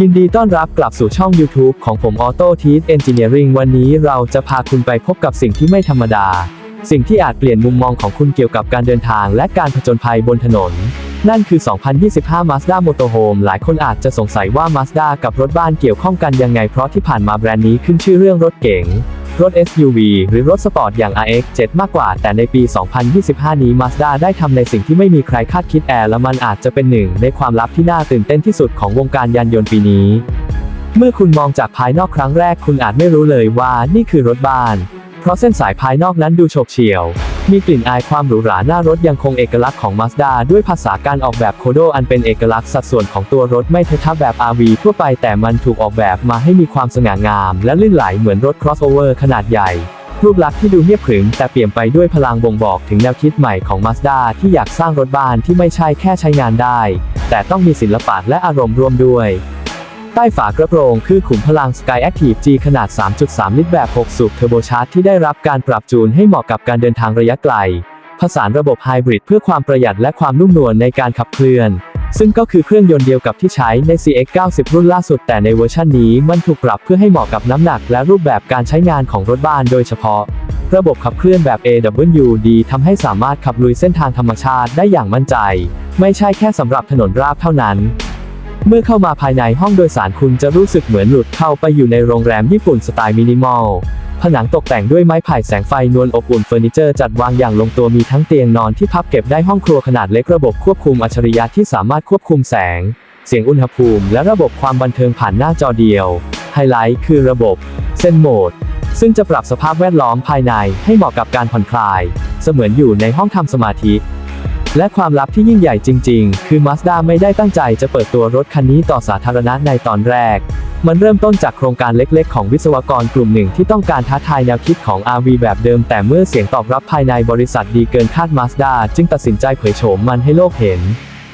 ยินดีต้อนรับกลับสู่ช่อง YouTube ของผม Auto t e a c Engineering วันนี้เราจะพาคุณไปพบกับสิ่งที่ไม่ธรรมดา สิ่งที่อาจเปลี่ยนมุมมองของคุณเกี่ยวกับการเดินทางและการผจญภัยบนถนน นั่นคือ 2025 Mazda Motorhome หลายคนอาจจะสงสัยว่า Mazda กับรถบ้านเกี่ยวข้องกันยังไงเพราะที่ผ่านมาแบรนด์นี้ขึ้นชื่อเรื่องรถเก๋ง รถ SUV หรือรถสปอร์ตอย่าง RX-7 มากกว่า แต่ในปี 2025 นี้ Mazda ได้ทำในสิ่งที่ไม่มีใครคาดคิดแอร์และมันอาจจะเป็นหนึ่ง ในความลับที่น่าตื่นเต้นที่สุดของวงการยานยนต์ปีนี้ เมื่อคุณมองจากภายนอกครั้งแรกคุณอาจไม่รู้เลยว่านี่คือรถบ้าน เพราะเส้นสายภายนอกนั้นดูโฉบเฉี่ยว มีกลิ่นอายความหรูหราหน้ารถยังคงเอกลักษณ์ของ Mazda ด้วยภาษาการออกแบบโคโดอันเป็นเอกลักษณ์สัดส่วนของตัวรถไม่เททับแบบ RV ทั่วไปแต่มันถูกออกแบบมาให้มีความสง่างาม และลื่นไหลเหมือนรถ crossover ขนาดใหญ่ รูปลักษณ์ที่ดูเงียบขรึมแต่เปี่ยมไปด้วยพลังบ่งบอกถึงแนวคิดใหม่ของ Mazda ที่อยากสร้างรถบ้านที่ไม่ใช่แค่ใช้งานได้ แต่ต้องมีศิลปะและอารมณ์ร่วมด้วย ใต้ฝากระโปรงคือขุมพลัง Sky Active G ขนาด 3.3 ลิตรแบบ 6 สูบเทอร์โบชาร์จที่ได้รับการปรับจูนให้เหมาะกับการเดินทางระยะไกล ผสานระบบไฮบริดเพื่อความประหยัดและความนุ่มนวลในการขับเคลื่อน ซึ่งก็คือเครื่องยนต์เดียวกับที่ใช้ใน CX-90 รุ่นล่าสุด แต่ในเวอร์ชันนี้มันถูกปรับเพื่อให้เหมาะกับน้ำหนักและรูปแบบการใช้งานของรถบ้านโดยเฉพาะ ระบบขับเคลื่อนแบบ AWD ทำให้สามารถขับลุยเส้นทางธรรมชาติได้อย่างมั่นใจ ไม่ใช่แค่สำหรับถนนราบเท่านั้น เมื่อเข้ามาภายในห้องโดยสารคุณจะรู้สึกเหมือนหลุดเข้าไปอยู่ในโรงแรมญี่ปุ่นสไตล์มินิมอล ผนังตกแต่งด้วยไม้ไผ่แสงไฟนวลอบอุ่นเฟอร์นิเจอร์จัดวางอย่างลงตัวมีทั้งเตียงนอนที่พับเก็บได้ห้องครัวขนาดเล็กระบบควบคุมอัจฉริยะที่สามารถควบคุมแสง เสียงอุณหภูมิ และระบบความบันเทิงผ่านหน้าจอเดียว ไฮไลท์คือระบบเซนโหมดซึ่งจะปรับสภาพแวดล้อมภายในให้เหมาะกับการผ่อนคลาย เสมือนอยู่ในห้องทำสมาธิ และความลับที่ยิ่งใหญ่จริง ๆ คือ Mazda ไม่ได้ตั้งใจจะเปิดตัวรถคันนี้ต่อสาธารณะในตอนแรก มันเริ่มต้นจากโครงการเล็กๆ ของวิศวกรกลุ่มหนึ่งที่ต้องการท้าทายแนวคิดของ RV แบบเดิม แต่เมื่อเสียงตอบรับภายในบริษัทดีเกินคาด Mazda จึงตัดสินใจเผยโฉมมันให้โลกเห็น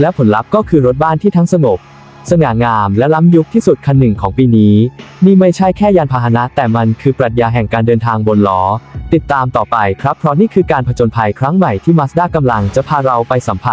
และผลลัพธ์ก็คือรถบ้านที่ทั้งสงบ สง่างามและล้ำยุคที่สุดคันหนึ่งของปีนี้ นี่ไม่ใช่แค่ยานพาหนะ แต่มันคือปรัชญาแห่งการเดินทางบนล้อ ติดตามต่อไปครับเพราะนี่คือการผจญภัยครั้งใหม่ที่ m a สด้ากำลังจะพาเราไปสัมผัส